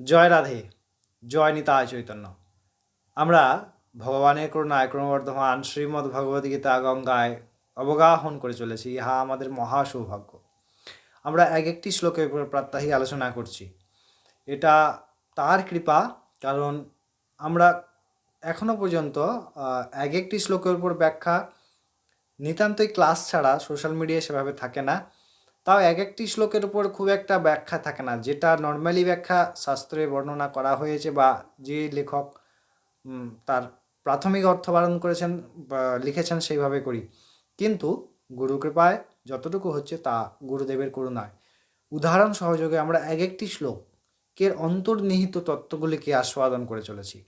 জয় রাধে, জয় নিতায় চৈতন্য। আমরা ভগবানের করুণায় ক্রমবর্ধমান শ্রীমদ্ ভগবদ্গীতা গঙ্গায় অবগাহন করে চলেছি, ইহা আমাদের মহা সৌভাগ্য আমরা এক একটি শ্লোকের উপর প্রাত্যহিক আলোচনা করছি। এটা তার কৃপা, কারণ আমরা এখনও পর্যন্ত এক একটি শ্লোকের উপর ব্যাখ্যা নিতান্তই ক্লাস ছাড়া, সোশ্যাল মিডিয়ায় সেভাবে থাকে না। তাও এক একটি শ্লোকের উপর খুব একটা ব্যাখ্যা থাকে না, যেটা নর্মালি ব্যাখ্যা শাস্ত্রে বর্ণনা করা হয়েছে বা যে লেখক তার প্রাথমিক অর্থ বারণ করেছেন লিখেছেন সেইভাবে করি। কিন্তু গুরু কৃপায় যতটুকু হচ্ছে তা গুরুদেবের করুণায়। উদাহরণ সহযোগে আমরা এক একটি শ্লোকের অন্তর্নিহিত তত্ত্বগুলিকে আস্বাদন করে চলেছি।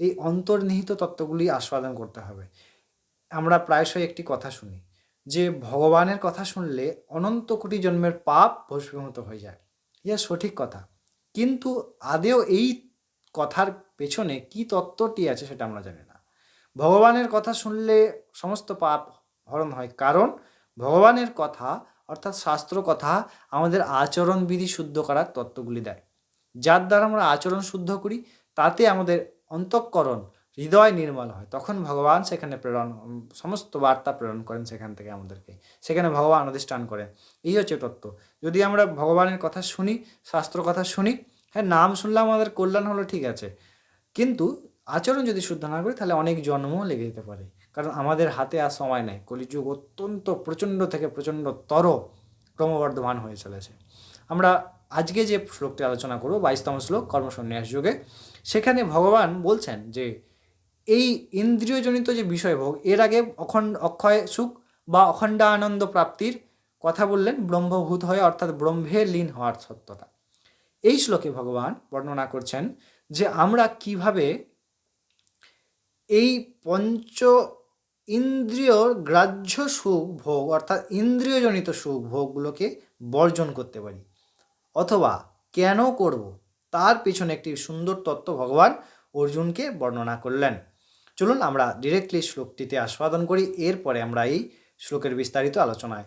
এই অন্তর্নিহিত তত্ত্বগুলি আস্বাদন করতে হবে। আমরা প্রায়শই একটি কথা শুনি। যে ভগবানের কথা শুনলে অনন্ত কোটি জন্মের পাপ ভস্মীভূত হয়ে যায়। ইহা সঠিক কথা। কিন্তু আদেও এই কথার পেছনে কি তত্ত্বটি আছে সেটা আমরা জানি না। ভগবানের কথা শুনলে সমস্ত পাপ হরণ হয়। কারণ ভগবানের কথা অর্থাৎ শাস্ত্র কথা আমাদের আচরণ বিধি শুদ্ধ করার তত্ত্বগুলি দেয়। যার দ্বারা আমরা আচরণ শুদ্ধ করি, তাতে আমাদের অন্তঃকরণ হৃদয় নির্মল হয়। তখন ভগবান সেখানে প্রেরণ, সমস্ত বার্তা প্রেরণ করেন সেখান থেকে আমাদেরকে। সেখানে ভগবান অধিষ্ঠান করেন। এই হচ্ছে তত্ত্ব। যদি আমরা ভগবানের কথা শুনি, শাস্ত্র কথা শুনি হ্যাঁ নাম শুনলে আমাদের কল্যাণ হলো, ঠিক আছে। কিন্তু আচরণ যদি শুদ্ধ না করি, তাহলে অনেক জন্মও লেগে যেতে পারে। কারণ আমাদের হাতে আর সময় নেই। কলিযুগ অত্যন্ত প্রচণ্ড থেকে প্রচণ্ড তর ক্রমবর্ধমান হয়ে চলেছে। আমরা আজকে যে শ্লোকটি আলোচনা করব, বাইশতম শ্লোক, কর্মসন্ন্যাস যুগে, সেখানে ভগবান বলছেন যে এই ইন্দ্রিয়জনিত যে বিষয়ভোগ, এর আগে অখণ্ড, অক্ষয় সুখ বা অখণ্ড আনন্দ প্রাপ্তির কথা বললেন ব্রহ্মভূত হয়ে, অর্থাৎ ব্রহ্মে লীন হওয়ার সত্যতা। এই শ্লোকে ভগবান বর্ণনা করছেন যে আমরা কীভাবে এই পঞ্চ ইন্দ্রিয়র গ্রাহ্য সুখ ভোগ অর্থাৎ ইন্দ্রিয়জনিত সুখ ভোগগুলোকে বর্জন করতে পারি। অথবা কেন করব? তার পিছনে একটি সুন্দর তত্ত্ব ভগবান অর্জুনকে বর্ণনা করলেন। চলুন আমরা ডিরেক্টলি শ্লোকটিতে আস্বাদন করি, এরপরে আমরা এই শ্লোকের বিস্তারিত আলোচনায়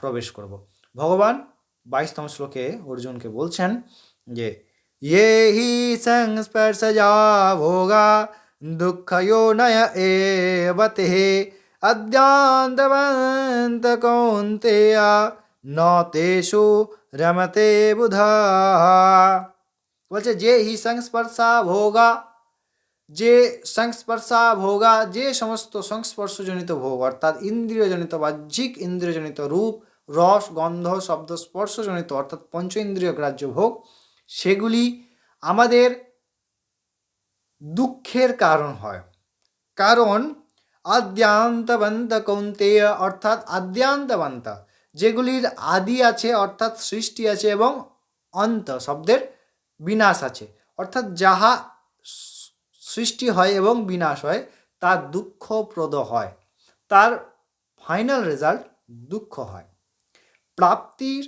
প্রবেশ করব। ভগবান বাইশতম শ্লোকে অর্জুনকে বলছেন যে ইয়ে হি সংস্পর্শজা ভোগা দুঃখয়ো নয় এবতে অদ্যান্তবন্ত কৌন্তেয়া ন তেষু রমতে বুধা। বলছে, যে হি সংস্পর্শা ভোগা যে সংস্পর্শা ভোগা, যে সমস্ত সংস্পর্শজনিত ভোগ, অর্থাৎ ইন্দ্রিয়জনিত, বাহ্যিক ইন্দ্রিয়জনিত রূপ, রস, গন্ধ, শব্দ, স্পর্শজনিত, অর্থাৎ পঞ্চ ইন্দ্রিয় গ্রাহ্য ভোগ, সেগুলি আমাদের দুঃখের কারণ হয়। কারণ আদ্যান্তবন্ত কৌন্তেয় অর্থাৎ আদ্যান্তবন্ত, যেগুলির আদি আছে, অর্থাৎ সৃষ্টি আছে এবং অন্ত, শব্দের বিনাশ আছে। অর্থাৎ যাহা সৃষ্টি হয় এবং বিনাশ হয়, তা দুঃখপ্রদ হয়। তার ফাইনাল রেজাল্ট দুঃখ হয়। প্রাপ্তির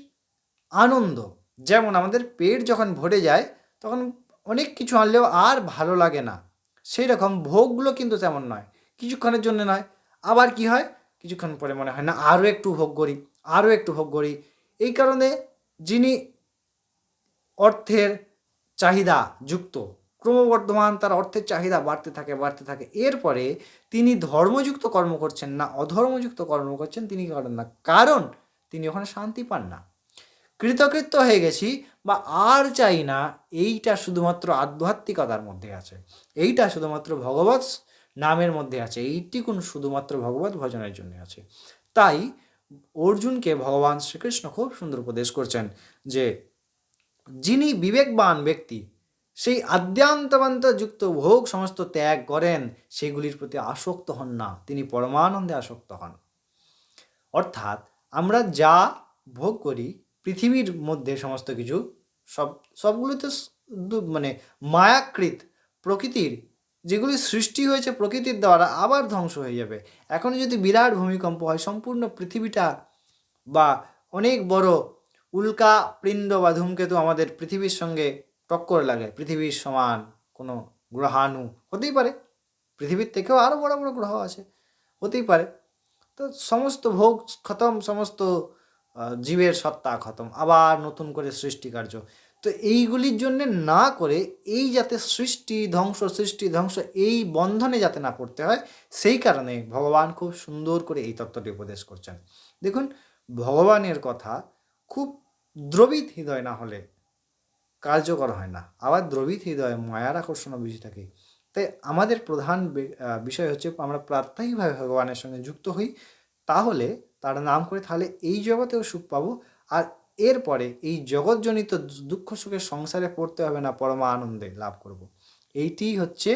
আনন্দ, যেমন আমাদের পেট যখন ভরে যায়, তখন অনেক কিছু আনলেও আর ভালো লাগে না। সেই রকম ভোগগুলো কিন্তু তেমন নয়, কিছুক্ষণের জন্য নয়। আবার কি হয়? কিছুক্ষণ পরে মনে হয়, না, আরও একটু ভোগ করি, আরও একটু ভোগ করি। এই কারণে যিনি অর্থের চাহিদা যুক্ত ক্রমবর্ধমান তার অর্থের চাহিদা বাড়তে থাকে বাড়তে থাকে। এরপরে তিনি ধর্মযুক্ত কর্ম করছেন না, অধর্মযুক্ত কর্ম করছেন, তিনি করেন না? কারণ তিনি ওখানে শান্তি পান না। কৃতকৃত্য হয়ে গেছি, বা আর চাই না, এইটা শুধুমাত্র আধ্যাত্মিকতার মধ্যে আছে। এইটা শুধুমাত্র ভগবৎ নামের মধ্যে আছে এইটি কোন শুধুমাত্র ভগবত ভজনের জন্য আছে। তাই অর্জুনকে ভগবান শ্রীকৃষ্ণ খুব সুন্দর উপদেশ করছেন যে, যিনি বিবেকবান ব্যক্তি সেই আদ্যান্তবান্ত যুক্ত ভোগ সমস্ত ত্যাগ করেন, সেগুলির প্রতি আসক্ত হন না। তিনি পরমানন্দে আসক্ত হন। অর্থাৎ আমরা যা ভোগ করি, পৃথিবীর মধ্যে সমস্ত কিছু, সব সবগুলো তো মানে মায়াকৃত প্রকৃতির, যেগুলি সৃষ্টি হয়েছে প্রকৃতির দ্বারা আবার ধ্বংস হয়ে যাবে। এখন যদি বিরাট ভূমিকম্প হয়, সম্পূর্ণ পৃথিবীটা বা অনেক বড় উল্কা, পিণ্ড বা ধূমকেতু আমাদের পৃথিবীর সঙ্গে টক্কর লাগে। পৃথিবীর সমান কোনো গ্রহাণু হতেই পারে। পৃথিবীর থেকেও আরও বড় বড় গ্রহ আছে, হতেই পারে। তো সমস্ত ভোগ খতম, সমস্ত জীবের সত্তা খতম, আবার নতুন করে সৃষ্টি কার্য। তো এইগুলির জন্যে না করে এই যাতে সৃষ্টি, ধ্বংস সৃষ্টি, ধ্বংস এই বন্ধনে যাতে না পড়তে হয়, সেই কারণে ভগবান খুব সুন্দর করে এই তত্ত্বটি উপদেশ করছেন। দেখুন, ভগবানের কথা খুব দ্রবিত হৃদয় না হলে কার্যকর হয় না। আবার দ্রবিত হৃদয় মায়ার আকর্ষণ বেশি থাকে। তাই আমাদের প্রধান বিষয় হচ্ছে আমরা প্রাত্যহিকভাবে ভগবানের সঙ্গে যুক্ত হই। তাহলে তার নাম করে তাহলে এই জগতেও সুখ পাবো। আর এরপরে এই জগৎজনিত দুঃখ সুখের সংসারে পড়তে হবে না পরমা আনন্দে লাভ করব। এইটিই হচ্ছে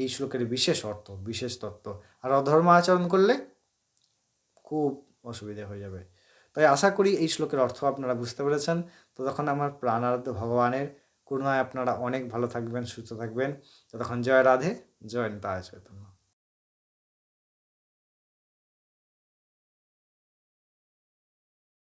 এই শ্লোকের বিশেষ অর্থ, বিশেষ তত্ত্ব। আর অধর্ম আচরণ করলে খুব অসুবিধা হয়ে যাবে। তাই আশা করি এই শ্লোকের অর্থ আপনারা বুঝতে পেরেছেন। ততক্ষণ আমার প্রাণারাধ্য ভগবানের করুণায় আপনারা অনেক ভালো থাকবেন, সুস্থ থাকবেন। ততক্ষণ জয় রাধে, জয় নিতায় চৈতন্য।